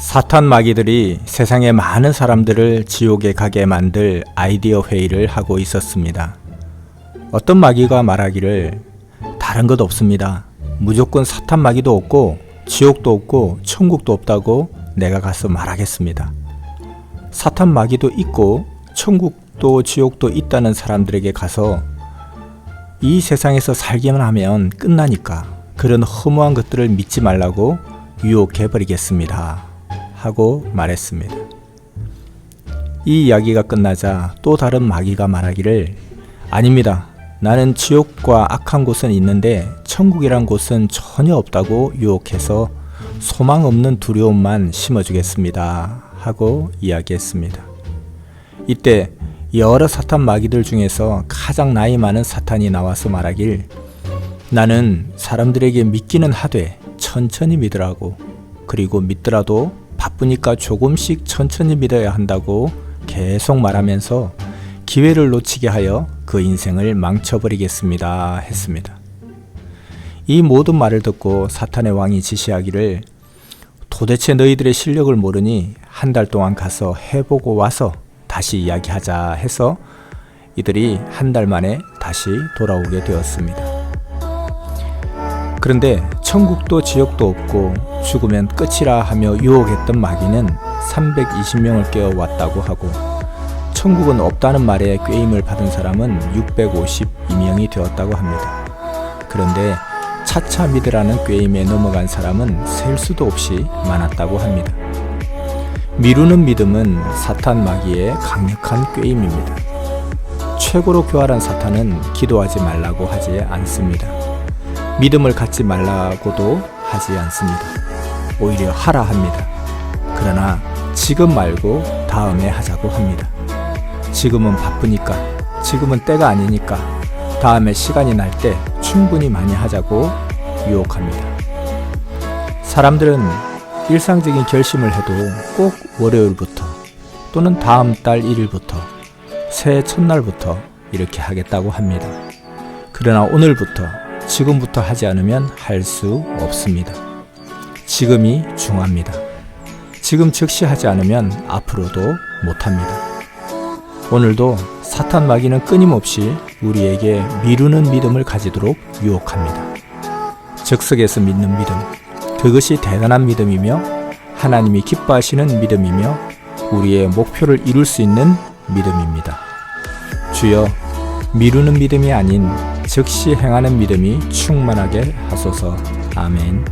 사탄 마귀들이 세상의 많은 사람들을 지옥에 가게 만들 아이디어 회의를 하고 있었습니다. 어떤 마귀가 말하기를 다른 것 없습니다. 무조건 사탄 마귀도 없고 지옥도 없고 천국도 없다고 내가 가서 말하겠습니다. 사탄 마귀도 있고 천국도 지옥도 있다는 사람들에게 가서 이 세상에서 살기만 하면 끝나니까 그런 허무한 것들을 믿지 말라고 유혹해 버리겠습니다. 하고 말했습니다. 이 이야기가 끝나자 또 다른 마귀가 말하기를 아닙니다. 나는 지옥과 악한 곳은 있는데 천국이란 곳은 전혀 없다고 유혹해서 소망 없는 두려움만 심어주겠습니다. 하고 이야기했습니다. 이때 여러 사탄 마귀들 중에서 가장 나이 많은 사탄이 나와서 말하길 나는 사람들에게 믿기는 하되 천천히 믿으라고 그리고 믿더라도 바쁘니까 조금씩 천천히 믿어야 한다고 계속 말하면서 기회를 놓치게 하여 그 인생을 망쳐버리겠습니다 했습니다. 이 모든 말을 듣고 사탄의 왕이 지시하기를 도대체 너희들의 실력을 모르니 한 달 동안 가서 해보고 와서 다시 이야기하자 해서 이들이 한 달 만에 다시 돌아오게 되었습니다. 그런데 천국도 지옥도 없고 죽으면 끝이라 하며 유혹했던 마귀는 320명을 깨워왔다고 하고 천국은 없다는 말에 꾀임을 받은 사람은 652명이 되었다고 합니다. 그런데 차차 믿으라는 꾀임에 넘어간 사람은 셀 수도 없이 많았다고 합니다. 미루는 믿음은 사탄 마귀의 강력한 꾀임입니다. 최고로 교활한 사탄은 기도하지 말라고 하지 않습니다. 믿음을 갖지 말라고도 하지 않습니다. 오히려 하라 합니다. 그러나 지금 말고 다음에 하자고 합니다. 지금은 바쁘니까, 지금은 때가 아니니까, 다음에 시간이 날 때 충분히 많이 하자고 유혹합니다. 사람들은 일상적인 결심을 해도 꼭 월요일부터 또는 다음 달 1일부터 새해 첫날부터 이렇게 하겠다고 합니다. 그러나 오늘부터 지금부터 하지 않으면 할 수 없습니다. 지금이 중요합니다. 지금 즉시 하지 않으면 앞으로도 못합니다. 오늘도 사탄 마귀는 끊임없이 우리에게 미루는 믿음을 가지도록 유혹합니다. 즉석에서 믿는 믿음, 그것이 대단한 믿음이며 하나님이 기뻐하시는 믿음이며 우리의 목표를 이룰 수 있는 믿음입니다. 주여, 미루는 믿음이 아닌 즉시 행하는 믿음이 충만하게 하소서. 아멘.